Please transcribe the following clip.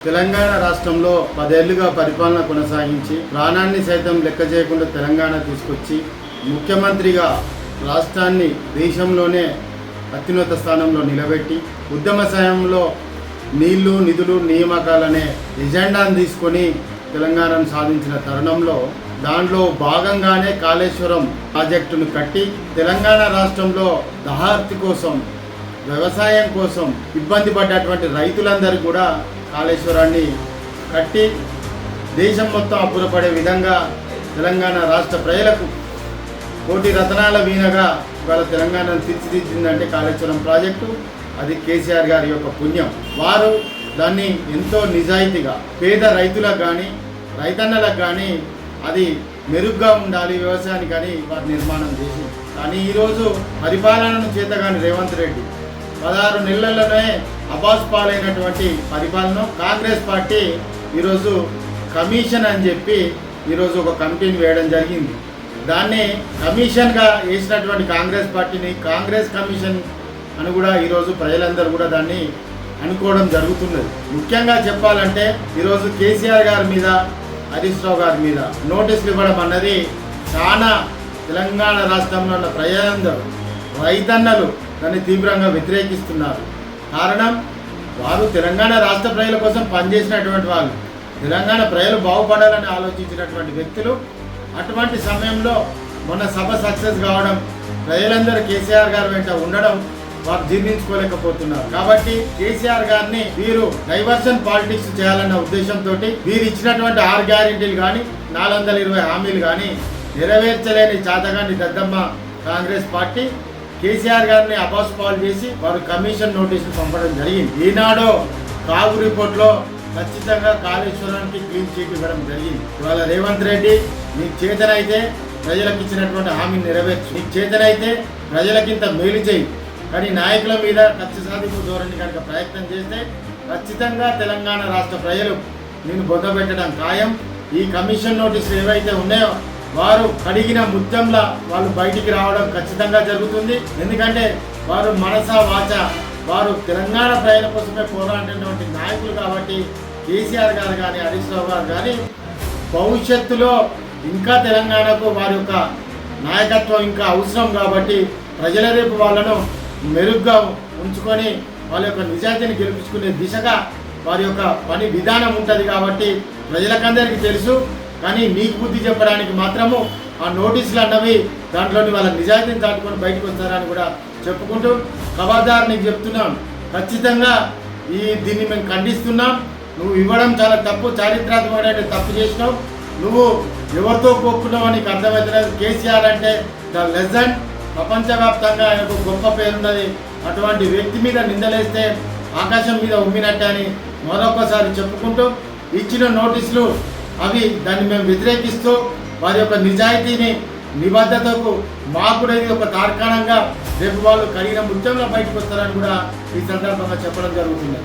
తెలంగాణ రాష్ట్రంలో పదేళ్ళుగా పరిపాలన కొనసాగించి ప్రాణాన్ని సైతం లెక్క చేయకుండా తెలంగాణ తీసుకొచ్చి ముఖ్యమంత్రిగా రాష్ట్రాన్ని దేశంలోనే అత్యున్నత స్థానంలో నిలబెట్టి ఉద్యమ సమయంలో నీళ్ళు నిధులు నియామకాలనే ఎజెండాను తీసుకొని తెలంగాణను సాధించిన తరుణంలో దాంట్లో భాగంగానే కాళేశ్వరం ప్రాజెక్టును కట్టి తెలంగాణ రాష్ట్రంలో దహార్తి కోసం వ్యవసాయం కోసం ఇబ్బంది పడ్డటువంటి రైతులందరూ కూడా కాళేశ్వరాన్ని కట్టి దేశం మొత్తం అప్పురపడే విధంగా తెలంగాణ రాష్ట్ర ప్రజలకు కోటి రతనాల వీణగా ఇవాళ తెలంగాణను తీర్చిదిద్దిందంటే కాళేశ్వరం ప్రాజెక్టు. అది కేసీఆర్ గారి యొక్క పుణ్యం. వారు దాన్ని ఎంతో నిజాయితీగా పేద రైతులకు కానీ రైతన్నలకు కానీ అది మెరుగ్గా ఉండాలి వ్యవసాయానికి కానీ వారు నిర్మాణం చేసి కానీ ఈరోజు పరిపాలనను చేతగాని రేవంత్ రెడ్డి పదహారు నెలల్లోనే అబాస్ పాలైనటువంటి పరిపాలన. కాంగ్రెస్ పార్టీ ఈరోజు కమిషన్ అని చెప్పి ఈరోజు ఒక కమిటీని వేయడం జరిగింది. దాన్ని కమిషన్గా వేసినటువంటి కాంగ్రెస్ పార్టీని కాంగ్రెస్ కమిషన్ అని కూడా ఈరోజు ప్రజలందరూ కూడా దాన్ని అనుకోవడం జరుగుతున్నది. ముఖ్యంగా చెప్పాలంటే ఈరోజు కేసీఆర్ గారి మీద హరీష్ రావు గారి మీద నోటీసులు ఇవ్వడం అన్నది చాలా తెలంగాణ రాష్ట్రంలో ఉన్న ప్రజలందరూ రైతన్నలు దాన్ని తీవ్రంగా వ్యతిరేకిస్తున్నారు. కారణం వారు తెలంగాణ రాష్ట్ర ప్రజల కోసం పనిచేసినటువంటి వాళ్ళు. తెలంగాణ ప్రజలు బాగుపడాలని ఆలోచించినటువంటి వ్యక్తులు. అటువంటి సమయంలో మొన్న సభ సక్సెస్ కావడం ప్రజలందరూ కేసీఆర్ గారు వెంట ఉండడం వారు జీర్ణించుకోలేకపోతున్నారు. కాబట్టి కేసీఆర్ గారిని వీరు డైవర్షన్ పాలిటిక్స్ చేయాలన్న ఉద్దేశంతో వీరు ఇచ్చినటువంటి ఆరు గ్యారెంటీలు కానీ నాలుగు వందల ఇరవై హామీలు కానీ నెరవేర్చలేని చాతగాని దద్దమ్మ కాంగ్రెస్ పార్టీ కేసీఆర్ గారిని అబాస్ పాలు చేసి వారు కమిషన్ నోటీసులు పంపడం జరిగింది. ఈనాడు కాగు రిపోర్ట్లో ఖచ్చితంగా కాళేశ్వరానికి క్లీన్ చీట్ ఇవ్వడం జరిగింది. ఇవాళ రేవంత్ రెడ్డి మీకు చేతనైతే ప్రజలకు ఇచ్చినటువంటి హామీని నెరవేర్చు. మీకు చేతనైతే ప్రజలకింత మేలు చేయి. కానీ నాయకుల మీద కక్ష సాధింపు ధోరణి కనుక ప్రయత్నం చేస్తే ఖచ్చితంగా తెలంగాణ రాష్ట్ర ప్రజలు నేను బొందబెట్టడం ఖాయం. ఈ కమిషన్ నోటీసులు ఏవైతే ఉన్నాయో వారు కడిగిన ముత్యంలా వాళ్ళు బయటికి రావడం ఖచ్చితంగా జరుగుతుంది. ఎందుకంటే వారు మనస వాచ వారు తెలంగాణ ప్రజల కోసమే పోరాడినటువంటి నాయకులు కాబట్టి కేసీఆర్ గారు కానీ హరీష్ రావు గారు కానీ భవిష్యత్తులో ఇంకా తెలంగాణకు వారి యొక్క నాయకత్వం ఇంకా అవసరం కాబట్టి ప్రజల రేపు వాళ్ళను మెరుగ్గా ఉంచుకొని వాళ్ళ యొక్క నిజాయితీని గెలిపించుకునే దిశగా వారి యొక్క పని విధానం ఉంటుంది కాబట్టి ప్రజలకందరికీ తెలుసు. కానీ నీకు బుద్ధి చెప్పడానికి మాత్రము ఆ నోటీసులు అన్నవి దాంట్లోని వాళ్ళ నిజాయితీని దాటుకొని బయటకు వస్తారని కూడా చెప్పుకుంటూ ఖబర్దార్ నీకు చెప్తున్నాం ఖచ్చితంగా ఈ దీన్ని మేము ఖండిస్తున్నాం. నువ్వు ఇవ్వడం చాలా తప్పు చారిత్రాత్మకమైన తప్పు చేసినావు. నువ్వు ఎవరితో కోక్కున్నావు నీకు అర్థమవుతలేదు కేసీఆర్ అంటే ద లెజెండ్. ప్రపంచవ్యాప్తంగా ఆయనకు గొప్ప పేరున్నది. అటువంటి వ్యక్తి మీద నిందలేస్తే ఆకాశం మీద ఉమ్మినట్టే అని మరొకసారి చెప్పుకుంటూ ఇచ్చిన నోటీసులు అవి దాన్ని మేము వ్యతిరేకిస్తూ వారి యొక్క నిజాయితీని నిబద్ధతకు మాకు కూడా ఇది ఒక తార్కాణంగా రేపు వాళ్ళు కడిగిన ముత్యంలో బయటకు వస్తారని కూడా ఈ సందర్భంగా చెప్పడం జరుగుతుంది